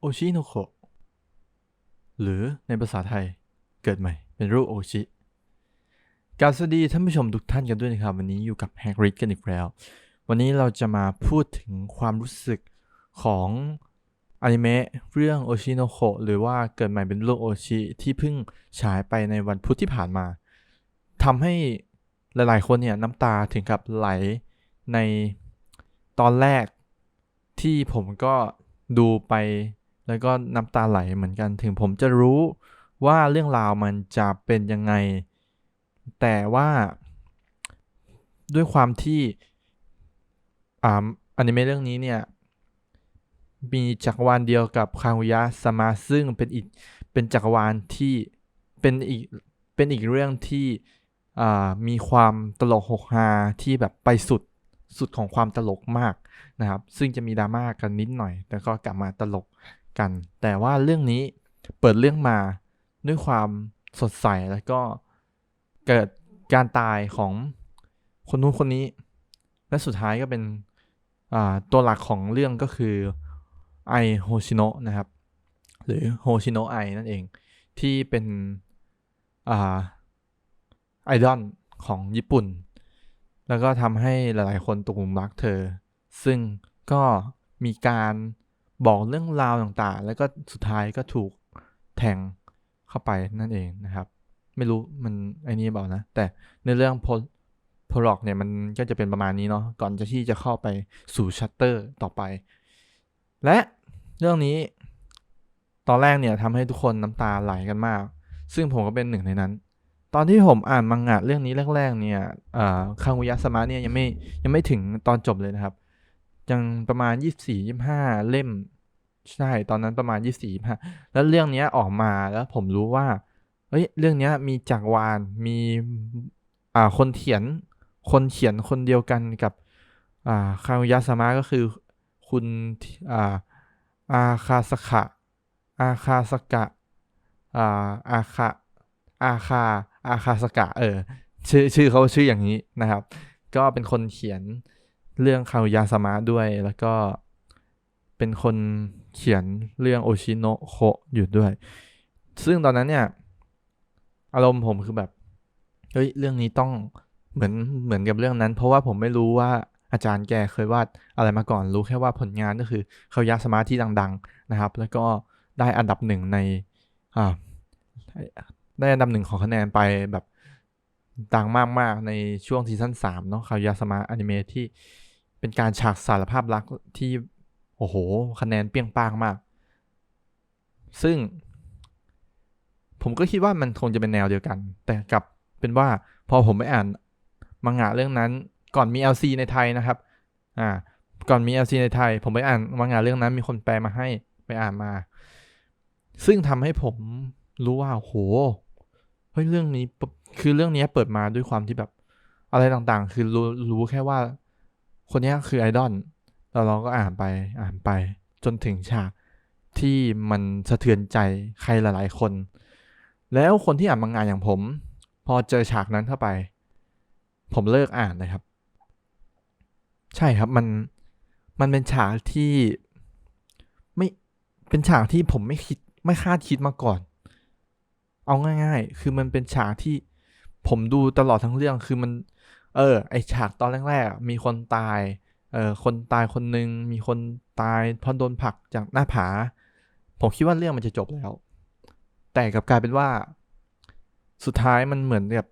โอชิโนโคหรือในภาษาไทยเกิดใหม่เป็นรูปโอชิกราสวัสดีท่านผู้ชมทุกท่านกันด้วยนะครับ วันนี้อยู่กับแฮกริดกันอีกแล้ว วันนี้เราจะมาพูดถึงความรู้สึกของอนิเมะเรื่องโอชิโนโคหรือว่าเกิดใหม่เป็นรูปโอชิที่เพิ่งฉายไปในวันพุธที่ผ่านมาทำให้หลาย ๆ คนเนี่ยน้ำตาถึงกับไหลในตอนแรกที่ผมก็ดูไป แล้วก็น้ำตาไหลเหมือนกันถึงผมจะรู้ว่าเรื่องราวมันจะเป็นยังไง แต่ว่าด้วยความที่อ่าอนิเมะเรื่องนี้เนี่ย มีจักรวาลเดียวกับคางุยะสมาซึ่งเป็นอีกเป็นจักรวาลที่เป็นอีกเป็นอีกเรื่องที่มีความตลกหกฮาที่แบบไปสุดสุดของความตลกมากนะครับ ซึ่งจะมีดราม่ากันนิดหน่อย แต่ก็กลับมาตลก กัน แต่ว่าเรื่องนี้เปิดเรื่องมาด้วยความสดใสแล้วก็เกิดการตายของคนนู้นคนนี้ และสุดท้ายก็เป็นตัวหลักของเรื่องก็คือไอโฮชิโนะนะครับ หรือโฮชิโนะไอนั่นเองที่เป็นอไอดอลของญี่ปุ่น แล้วก็ทำให้หลายๆคนตกหลุมรักเธอ ซึ่งก็มีการ บอกเรื่องราวต่างๆ แล้วก็สุดท้ายก็ถูกแทงเข้าไปนั่นเองนะครับ ไม่รู้มันไอ้นี้เปล่านะ แต่ในเรื่องโพโพล็อกเนี่ยมันก็จะเป็นประมาณนี้เนาะก่อนจะที่จะเข้าไปสู่ชัตเตอร์ต่อไป และเรื่องนี้ตอนแรกเนี่ยทำให้ทุกคนน้ำตาไหลกันมาก ซึ่งผมก็เป็นหนึ่งในนั้น ตอนที่ผมอ่านมังงะเรื่องนี้แรกๆเนี่ยคางุยะสมาเนี่ยยังไม่ยังไม่ถึงตอนจบเลยนะครับ ยังประมาณ 24-25 เล่ม ใช่ตอนนั้นประมาณ 24-25แล้วเรื่องนี้ออกมาแล้วผมรู้ว่าเฮ้ยเรื่องนี้มีจักรวาลมีอ่าคนเขียนคนเขียนคนเดียวกันกับอ่าคางุยะสมาก็คือคุณอ่าอาคาสกะอาคาสกะอ่าอาคาอาคาอาคาสกะเออชื่อชื่อเขาชื่ออย่างนี้นะครับ ก็เป็นคนเขียน เรื่องคาวยาสมาด้วย แล้วก็เป็นคนเขียนเรื่องโอชิโนะโคอยู่ด้วย ซึ่งตอนนั้นเนี่ย อารมณ์ผมคือแบบ เฮ้ย เรื่องนี้ต้องเหมือนเหมือนกับเรื่องนั้น เพราะว่าผมไม่รู้ว่าอาจารย์แกเคยวาดอะไรมาก่อน รู้แค่ว่าผลงานก็คือเขายาสมาที่ดัง ๆ นะครับ แล้วก็ได้อันดับหนึ่งในอ่าได้อันดับหนึ่งของคะแนนไปแบบดังมาก ๆ ในช่วงซีซั่นสามเนาะคายาสมาอนิเมะที่ เป็นการฉากสารภาพรักที่ โอ้โห คะแนนเปี้ยงป้างมาก ซึ่ง ผมก็คิดว่ามันคงจะเป็นแนวเดียวกัน แต่กลับเป็นว่าพอผมไปอ่านมังงะเรื่องนั้น ก่อนมี LC ในไทยนะครับ อ่า ก่อนมี LC ในไทย ผมไปอ่านมังงะเรื่องนั้น มีคนแปลมาให้ไปอ่านมา ซึ่งทำให้ผมรู้ว่าโหเฮ้ยเรื่องนี้คือเรื่องนี้เปิดมาด้วยความที่แบบ อะไรต่างๆ คือรู้รู้แค่ว่า คนนี้คือไอดอลแล้วเราก็อ่านไปอ่านไป จนถึงฉากที่มันสะเทือนใจใครหลายๆคน แล้วคนที่อ่านมังงะอย่างผม พอเจอฉากนั้นเข้าไป ผมเลิกอ่านนะครับ ใช่ครับมันมันเป็นฉากที่ไม่เป็นฉากที่ผมไม่คิดไม่คาดคิดมาก่อน เอาง่าย ๆ คือมันเป็นฉากที่ผมดูตลอดทั้งเรื่องคือมัน เออ ไอฉากตอนแรกๆมีคนตาย เออคนตายคนหนึ่งมีคนตายเพราะโดนผลักจากหน้าผา ผมคิดว่าเรื่องมันจะจบแล้ว แต่กับกลายเป็นว่า สุดท้ายมันเหมือนแบบ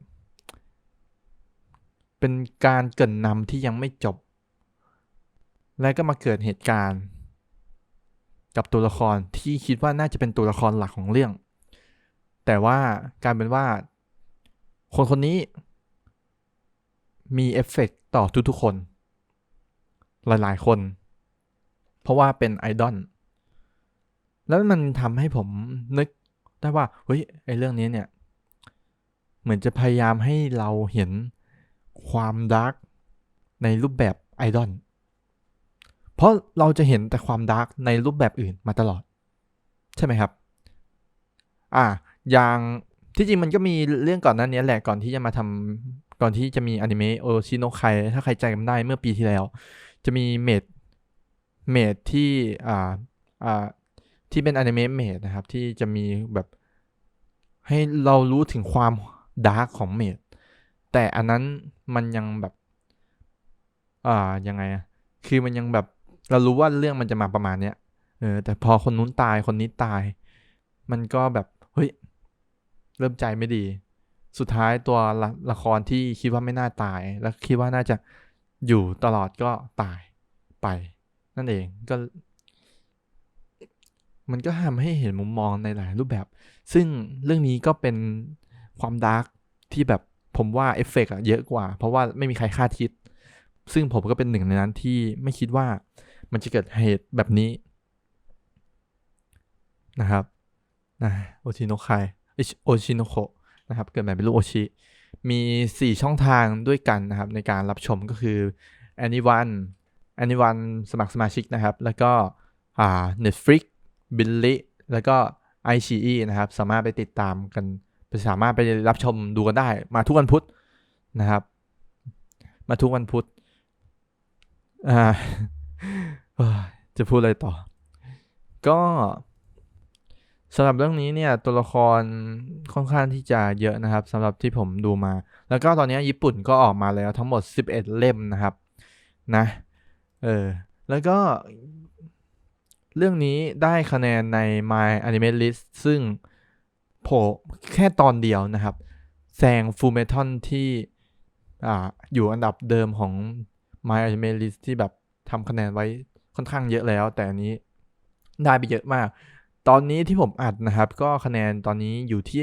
เป็นการเกินนำที่ยังไม่จบ และก็มาเกิดเหตุการณ์ กับตัวละครที่คิดว่าน่าจะเป็นตัวละครหลักของเรื่อง แต่ว่าการเป็นว่า คนคนนี้ มีเอฟเฟกต่อทุกๆคน หลายๆคน เพราะว่าเป็นไอดอลแล้วมันทำให้ผมนึกได้ว่าเฮ้ยไอเรื่องนี้เนี่ย เหมือนจะพยายามให้เราเห็นความดาร์กในรูปแบบไอดอลเพราะเราจะเห็นแต่ความดาร์กในรูปแบบอื่นมาตลอด ใช่ไหมครับ อ่าอย่างที่จริงมันก็มีเรื่องก่อนนั้นนี้แหละก่อนที่จะมาทำ ก่อนที่จะมีอนิเมะโอชิโนไคถ้าใครใจกันได้เมื่อปีที่แล้ว จะมีเมดเมดที่อ่าอ่าที่เป็นอนิเมะเมดนะครับ ที่จะมีแบบให้เรารู้ถึงความดาร์กของเมดแต่อันนั้นมันยังแบบอ่ายังไงอะคือมันยังแบบเรารู้ว่าเรื่องมันจะมาประมาณเนี้ยเออแต่พอคนนู้นตายคนนี้ตาย มันก็แบบเฮ้ยเริ่มใจไม่ดี สุดท้ายตัวละละครที่คิดว่าไม่น่าตาย แล้วคิดว่าน่าจะอยู่ตลอดก็ตายไป นั่นเองก็ มันก็ทำให้เห็นมุมมองในหลายรูปแบบ ซึ่งเรื่องนี้ก็เป็นความดาร์กที่แบบผมว่าเอฟเฟกต์อะเยอะกว่า เพราะว่าไม่มีใครคาดคิด ซึ่งผมก็เป็นหนึ่งในนั้นที่ไม่คิดว่ามันจะเกิดเหตุแบบนี้ นะครับนะโอชิโนไคโอชิโนโค นะครับเกิดใหม่เป็นลูกโอชิมี 4 ช่องทางด้วยกันนะครับ ในการรับชมก็คือ Anyone Anyone สมัครสมาชิกนะครับ แล้วก็อ่า Netflix b i l l y แล้วก็ i อ e นะครับ สามารถไปติดตามกันไปสามารถไปรับชมดูกันได้ มาทุกวันพุธนะครับ มาทุกวันพุธอ่าจะพูดอะไรต่อ ก็ สำหรับเรื่องนี้เนี่ยตัวละครค่อนข้างที่จะเยอะนะครับสำหรับที่ผมดูมา แล้วก็ตอนนี้ญี่ปุ่นก็ออกมาแล้วทั้งหมด 11 เล่มนะครับนะเออแล้วก็ เรื่องนี้ได้คะแนนใน My Anime List ซึ่งโผล่แค่ตอนเดียวนะครับแซง Full Metal ที่อ่าอยู่อันดับเดิมของ My Anime List ที่แบบทำคะแนนไว้ค่อนข้างเยอะแล้ว แต่อันนี้ได้ไปเยอะมาก ตอนนี้ที่ผมอัดนะครับ ก็คะแนนตอนนี้อยู่ที่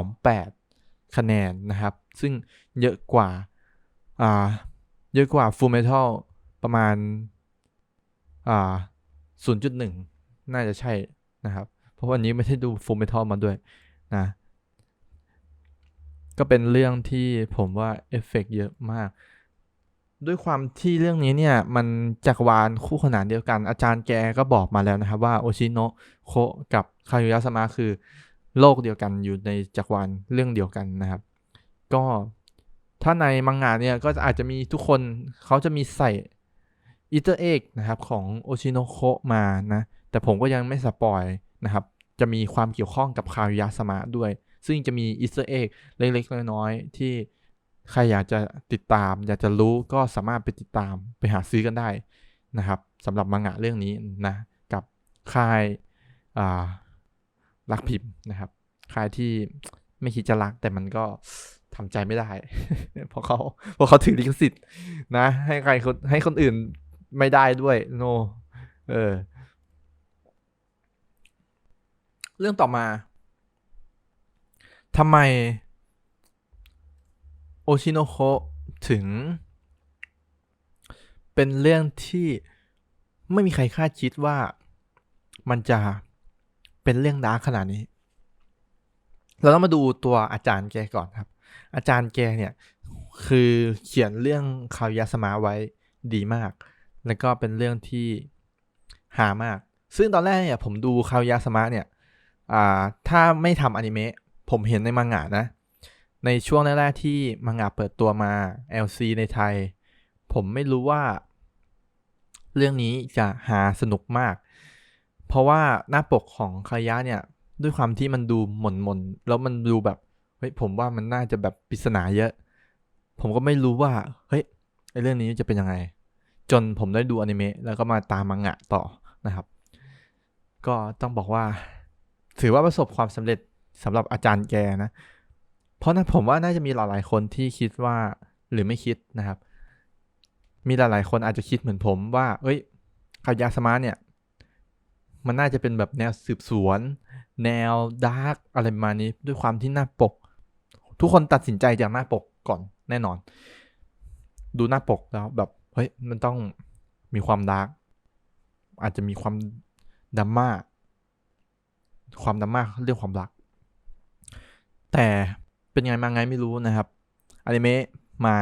9.28 คะแนนนะครับ ซึ่งเยอะกว่าอ่าเยอะกว่า Full Metal ประมาณอ่า0.1 น่าจะใช่นะครับ เพราะวันนี้ไม่ได้ดู Full Metal มาด้วยนะก็เป็นเรื่องที่ผมว่าเอฟเฟกเยอะมาก ด้วยความที่เรื่องนี้เนี่ยมันจักรวาลคู่ขนานเดียวกัน อาจารย์แกก็บอกมาแล้วนะครับว่าโอชิโนะโคกับคายุยะสมะคือโลกเดียวกันอยู่ในจักรวาลเรื่องเดียวกันนะครับ ก็ถ้าในมังงะเนี่ยก็อาจจะมีทุกคนเขาจะมีใส่อีเตอร์เอกนะครับของโอชิโนะโคมานะแต่ผมก็ยังไม่สปอยนะครับ จะมีความเกี่ยวข้องกับคายุยะสมะด้วย ซึ่งจะมีอีสเตอร์เอกเล็กๆ น้อยๆ ที่ ใครอยากจะติดตาม อยากจะรู้ก็สามารถไปติดตามไปหาซื้อกันได้นะครับสำหรับมังงะเรื่องนี้นะกับค่ายรักพิมพ์นะครับค่ายที่ไม่คิดจะรักแต่มันก็ทำใจไม่ได้ เพราะเขาเพราะเขาถือลิขสิทธิ์นะ ให้ใครคนให้คนอื่นไม่ได้ด้วยโน no. เออ เรื่องต่อมาทำไม ชิโนโคะถึง เป็นเรื่องที่ไม่มีใครคาดคิดว่ามันจะเป็นเรื่องดาร์กขนาดนี้ เราต้องมาดูตัวอาจารย์แกก่อนครับ อาจารย์แกเนี่ยคือเขียนเรื่องคาวยาสมาไว้ดีมาก แล้วก็เป็นเรื่องที่หามาก ซึ่งตอนแรกเนี่ยผมดูคาวยาสมาเนี่ยถ้าไม่ทำอนิเมะผมเห็นในมังงะนะ ในช่วงแรกๆที่มังงะเปิดตัวมา LC ในไทย ผมไม่รู้ว่า เรื่องนี้จะหาสนุกมาก เพราะว่าหน้าปกของคายะเนี่ย ด้วยความที่มันดูหม่นหม่นแล้วมันดูแบบเฮ้ยผมว่ามันน่าจะแบบปริศนาเยอะ ผมก็ไม่รู้ว่าเฮ้ยไอเรื่องนี้จะเป็นยังไง จนผมได้ดูอนิเมะแล้วก็มาตามมังงะต่อนะครับ ก็ต้องบอกว่า ถือว่าประสบความสำเร็จสำหรับอาจารย์แกนะ เพราะนะผมว่าน่าจะมีหลายๆคนที่คิดว่าหรือไม่คิดนะครับ มีหลายๆคนอาจจะคิดเหมือนผมว่า เอ้ยขายาสมาร์เนี่ย มันน่าจะเป็นแบบแนวสืบสวน แนวดาร์กอะไรประมาณนี้ด้วยความที่หน้าปก ทุกคนตัดสินใจจากหน้าปกก่อนแน่นอน ดูหน้าปกแล้วแบบเฮ้ยมันต้องมีความดาร์กอาจจะมีความดัมมาความดัมมาเรื่องความรัก แต่ เป็นไงมาไงไม่รู้นะครับอนิเมะมา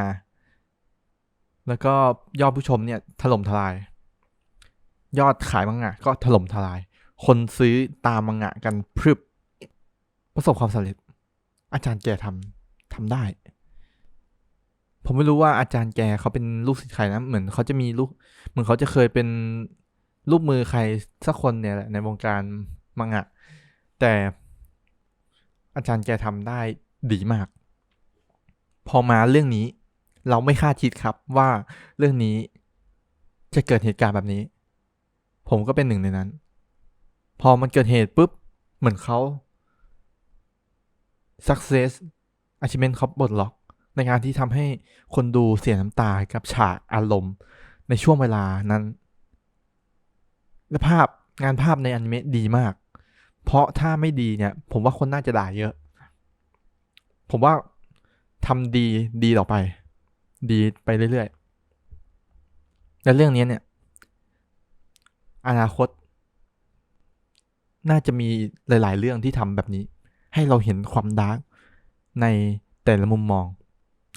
แล้วก็ยอดผู้ชมเนี่ยถล่มทลาย ยอดขายมังงะก็ถล่มทลาย คนซื้อตามมังงะกันพรึบ ประสบความสำเร็จ อาจารย์แกทำทำได้ ผมไม่รู้ว่าอาจารย์แกเขาเป็นลูกศิษย์ใครนะ เหมือนเขาจะมีลูก เหมือนเขาจะเคยเป็นรูปมือใครสักคนเนี่ยแหละในวงการมังงะ แต่อาจารย์แกทำได้ ดีมาก พอมาเรื่องนี้ เราไม่คาดคิดครับว่าเรื่องนี้จะเกิดเหตุการณ์แบบนี้ ผมก็เป็นหนึ่งในนั้น พอมันเกิดเหตุปุ๊บ เหมือนเขา success achievement เขาบดล็อก ในการที่ทำให้คนดูเสียน้ำตากับฉากอารมณ์ในช่วงเวลานั้น และภาพงานภาพในอนิเมะดีมาก เพราะถ้าไม่ดีเนี่ย ผมว่าคนน่าจะด่าเยอะ ผมว่าทำดีดีต่อไป ดีไปเรื่อยๆและเรื่องนี้เนี่ย อนาคต น่าจะมีหลาย ๆ เรื่องที่ทำแบบนี้ ให้เราเห็นความดาร์กในแต่ละมุมมอง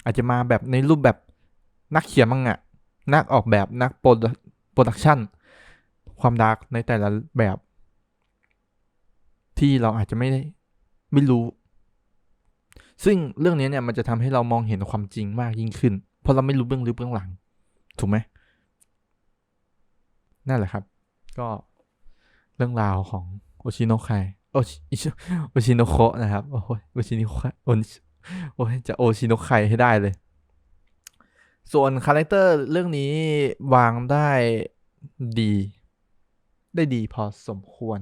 อาจจะมาแบบในรูปแบบนักเขียนมังงะนักออกแบบนักโปรโปรดักชันความดาร์กในแต่ละแบบ ที่เราอาจจะไม่ได้ไม่รู้ ซึ่งเรื่องนี้เนี่ยมันจะทำให้เรามองเห็นความจริงมากยิ่งขึ้น เพราะเราไม่รู้เบื้องลึกเบื้องหลัง ถูกไหมนั่นแหละครับ ก็เรื่องราวของโอชิโนะไคโอชิโอชิโนโคะนะครับโอ้ยโอชิโนะโคะโอ้ยจะโอชิโนะไคให้ได้เลย ส่วนคาแรคเตอร์เรื่องนี้วางได้ดี ได้ดีพอสมควร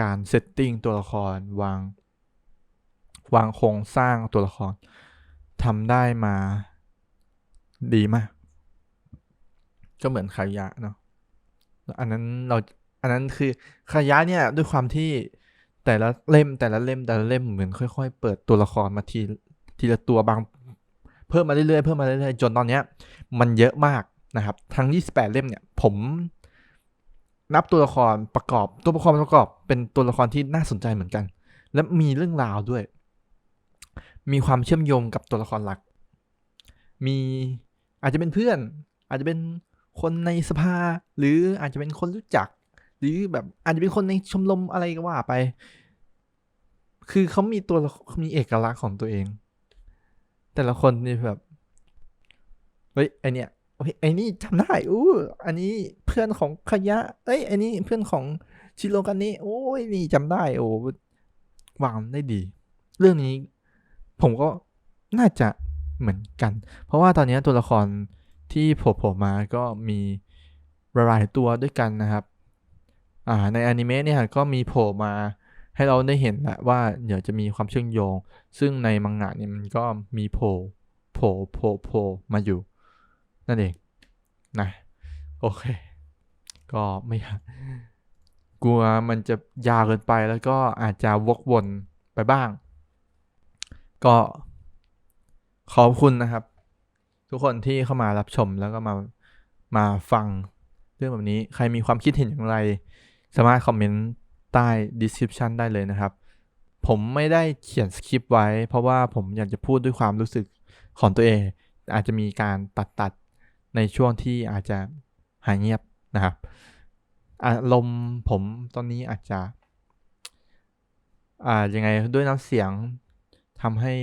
การเซตติ้งตัวละครวาง วางโครงสร้างตัวละครทำได้มาดีมาก ก็เหมือนขายะเนาะอันนั้นเราอันนั้นคือขายะเนี่ยด้วยความที่แต่ละเล่มแต่ละเล่มแต่ละเล่มเหมือนค่อย ๆ เปิดตัวละครมาทีทีละตัวบางเพิ่มมาเรื่อยๆเพิ่มมาเรื่อยๆจนตอนเนี้ย มันเยอะมากนะครับ ทั้ง 28 เล่มเนี่ย ผมนับตัวละครประกอบตัวละครประกอบเป็นตัวละครที่น่าสนใจเหมือนกัน และมีเรื่องราวด้วย มีความเชื่อมโยงกับตัวละครหลัก มีอาจจะเป็นเพื่อน อาจจะเป็นคนในสภา หรืออาจจะเป็นคนรู้จัก หรือแบบอาจจะเป็นคนในชมรมอะไรก็ว่าไป คือเขามีตัวมีเอกลักษณ์ของตัวเอง แต่ละคนนี่แบบเฮ้ยไอเนี้ยเฮ้ยไอนี่จำได้อู้อันนี้เพื่อนของขยะ เอ้ยไอนี้เพื่อนของชิโรกันนี่ โอ้ย นี่จำได้ โอ้วางได้ดี เรื่องนี้ ผมก็น่าจะเหมือนกัน เพราะว่าตอนนี้ตัวละครที่โผล่มาก็มีหลายตัวด้วยกันนะครับอ่าในอนิเมะเนี่ยก็มีโผล่มาให้เราได้เห็นแหละว่าเดี๋ยวจะมีความเชื่อมโยง ซึ่งในมังงะเนี่ยมันก็มีโผล่โผล่โผล่โผล่มาอยู่ นั่นเองนะโอเค ก็ไม่กลัวมันจะยาวเกินไปแล้วก็อาจจะวกวนไปบ้าง ก็ขอบคุณนะครับ ทุกคนที่เข้ามารับชมแล้วก็มามาฟังเรื่องแบบนี้ใครมีความคิดเห็นอย่างไร สามารถคอมเมนต์ใต้ description ได้เลยนะครับ ผมไม่ได้เขียนสคริปต์ไว้ เพราะว่าผมอยากจะพูดด้วยความรู้สึกของตัวเอง อาจจะมีการตัดตัดในช่วงที่อาจจะหายเงียบนะครับอารมณ์ผมตอนนี้อาจจะ อ่ายังไงด้วยน้ำเสียง ทำให้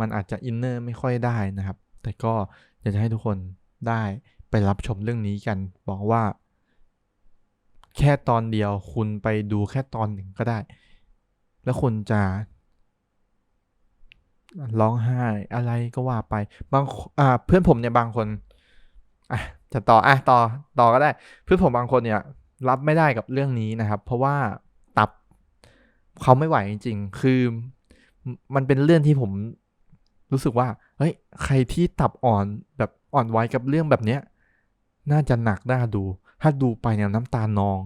มันอาจจะอินเนอร์ไม่ค่อยได้นะครับ แต่ก็อยากจะให้ทุกคนได้ไปรับชมเรื่องนี้กัน บอกว่า แค่ตอนเดียวคุณไปดูแค่ตอนหนึ่งก็ได้ แล้วคุณจะร้องไห้อะไรก็ว่าไปบางอ่าเพื่อนผมเนี่ยบางคนอะจะต่ออะต่อต่อก็ได้ เพื่อนผมบางคนเนี่ย รับไม่ได้กับเรื่องนี้นะครับ เพราะว่าตับเขาไม่ไหวจริง ๆ คือ มันเป็นเรื่องที่ผมรู้สึกว่า เฮ้ย ใครที่ตับอ่อนแบบอ่อนไหวกับเรื่องแบบเนี้ย น่าจะหนักน่าดู ถ้าดูไปเนี่ยน้ำตานอง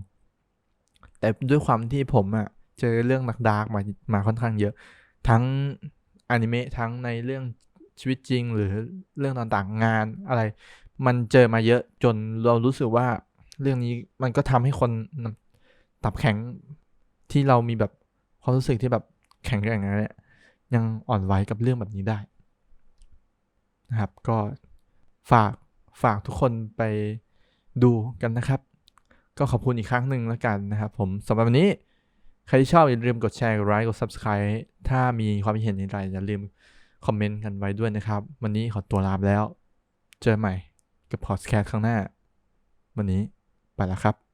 แต่ด้วยความที่ผมอะเจอเรื่องนักดาร์กมามาค่อนข้างเยอะ ทั้งอนิเมะทั้งในเรื่องชีวิตจริงหรือเรื่องต่างๆงานอะไร มันเจอมาเยอะจนเรารู้สึกว่าเรื่องนี้มันก็ทำให้คนตับแข็งที่เรามีแบบความรู้สึกที่แบบแข็งแกร่งอะไรเนี่ย ยังอ่อนไหวกับเรื่องแบบนี้ได้นะครับ ก็ฝากฝากทุกคนไปดูกันนะครับ ก็ขอบคุณอีกครั้งหนึ่งแล้วกันนะครับ ผมสำหรับวันนี้ ใครที่ชอบอย่าลืมกดแชร์กดไลค์กด subscribe ถ้ามีความเห็นอย่างไรอย่าลืมคอมเมนต์กันไว้ด้วยนะครับ วันนี้ขอตัวลาไปแล้ว เจอใหม่กับพอดแคสต์ข้งหน้า วันนี้ไปแล้วครับ